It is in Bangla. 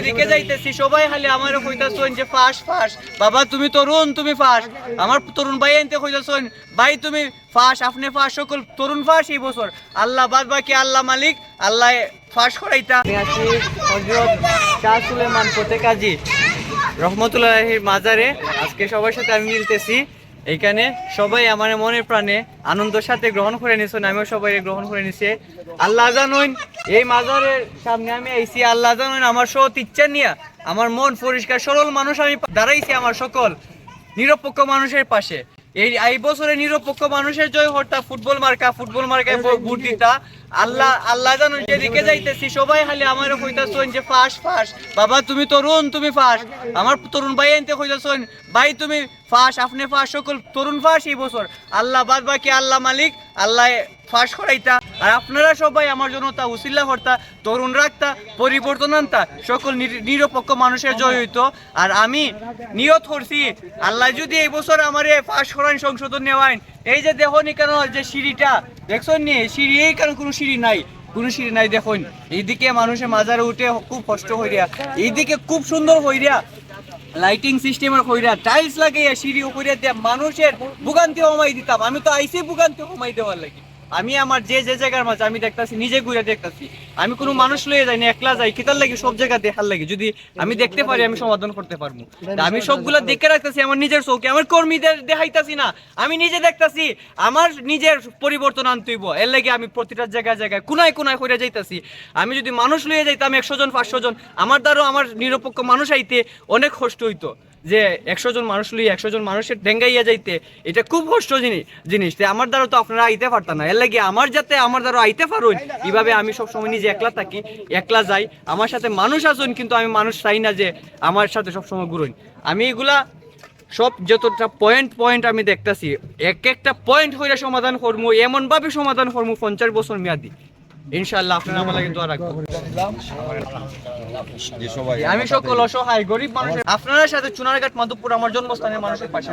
যেদিকে যাইতেছি, সবাই খালি আমার কইতাছেন যে ফাঁস ফাঁস। বাবা, তুমি তরুণ, তুমি ফাঁস। আমার তরুণ ভাই আনতে কইতাছেন ভাই, তুমি ফাঁস, আপনি ফাঁস, সকল তরুণ ফাঁস এই বছর। আল্লাহ বাদ বাকি আল্লাহ মালিক, আল্লাহ ফাঁস করাইতা। আছি হযরত শাহ সুলেমান ফতে কাজী, রহমতুল্লাহির মাজারে। আজকে সবার সাথে আমি মিলতেছি। এইখানে সবাই আমার মনে প্রাণে আনন্দের সাথে গ্রহণ করে নিছেন আমিও সবাই গ্রহণ করে নিছে। আল্লাহ জানুন, এই মাজারের সামনে আমি আইছি, আল্লাহ জানুন আমার সৎ ইচ্ছা নিয়ে আমার মন পরিষ্কার, সরল মানুষ আমি দাঁড়াইছি আমার সকল নিরপেক্ষ মানুষের পাশে। এই এই বছরে নিরপেক্ষ মানুষের জয় হরতা ফুটবল মার্কা, ফুটবল মার্কায় ভোট দিতা। আল্লাহ আল্লাহ জানো, যেদিকে যাইতেছি, সবাই খালি আমার কইতাছেন যে ফাঁস ফাঁস। বাবা, তুমি তরুণ, তুমি ফাঁস। আমার তরুণ ভাই আনতে কইতাছেন ভাই, তুমি ফাঁস, আপনি ফাঁস, সকল তরুণ ফাঁস এই বছর। আল্লাহ বাদ বাকি, আল্লাহ মালিক, আল্লাহ ফাঁস করাইতা। আর আপনারা সবাই আমার জন্য তা উসিল্লা করতা, তরুণ রাখতা, পরিবর্তন আনতা, সকল নির- নিরপেক্ষ মানুষের জয় হইতো। আর আমি নিয়ত করছি, আল্লাহ যদি এই বছর আমার ফাঁস করান, সংশোধন নেওয়াইন এই যে দেখুন কেন যে সিঁড়িটা, দেখছেন নি? সিঁড়ি, এই কারণ কোনো সিঁড়ি নাই, কোনো সিঁড়ি নাই দেখুন। এইদিকে মানুষের মাজারে উঠে খুব কষ্ট হইয়া এইদিকে খুব সুন্দর হইয়া লাইটিং সিস্টেমের কইরা টাইলস লাগাইয়া সিঁড়ি উপরে দিয়া মানুষের ভোগান্তি কমাই দিতাম। আমি তো আইসি ভোগান্তি কমাই দেওয়ার লাগি। আমি আমার যে যে জায়গার মাঝে আমি দেখতাছি, নিজে ঘুরে দেখতাছি। আমি কোনো মানুষ লয়ে যাই না একলা যাই, কিতার লাগি, সব জায়গা দেখার লাগি। যদি আমি দেখতে পারি, আমি সমাধান করতে পারব। আমি সবগুলা দেখে রাখতেছি, আমার নিজের চৌকে। আমার কর্মীদের দেখাইতাছি না। আমি নিজে দেখতাছি, আমার নিজের পরিবর্তন আনতেইব এর লাগে আমি প্রতিটা জায়গায় জায়গায় কোনায় কোনায় করে যাইতাছি। আমি যদি মানুষ লয়ে যাইতাম, একশো জন, পাঁচশো জন, আমার দ্বারাও আমার নিরপেক্ষ মানুষ আইতে অনেক কষ্ট হইতো। যে একশো জন মানুষ লই, একশো জন মানুষের ডেঙ্গাইয়া যাইতে, এটা খুব কষ্ট জিনিস। জিনিস আমার দ্বারা তো আপনারা আইতে পারতাম না। এর লাগে আমার যাতে আমার দ্বারা আইতে পারুন, এইভাবে আমি সব সময় নিজে একলা থাকি, একলা যাই। আমার সাথে মানুষ আসুন, কিন্তু আমি মানুষ চাই না যে আমার সাথে সব সময় ঘুরুন। আমি এগুলা সব যতটা পয়েন্ট পয়েন্ট আমি দেখতাছি, এক একটা পয়েন্ট হইলে সমাধান করব এমনভাবে সমাধান করব পঞ্চাশ বছর মেয়াদি। ইনশাল্লাহ আপনারা আমার লাগে দোয়া রাখবেন আমি সকল অসহায় গরিব মানুষের আপনার সাথে চুনারঘাট মাধবপুর আমার জন্মস্থানের মানুষের পাশে।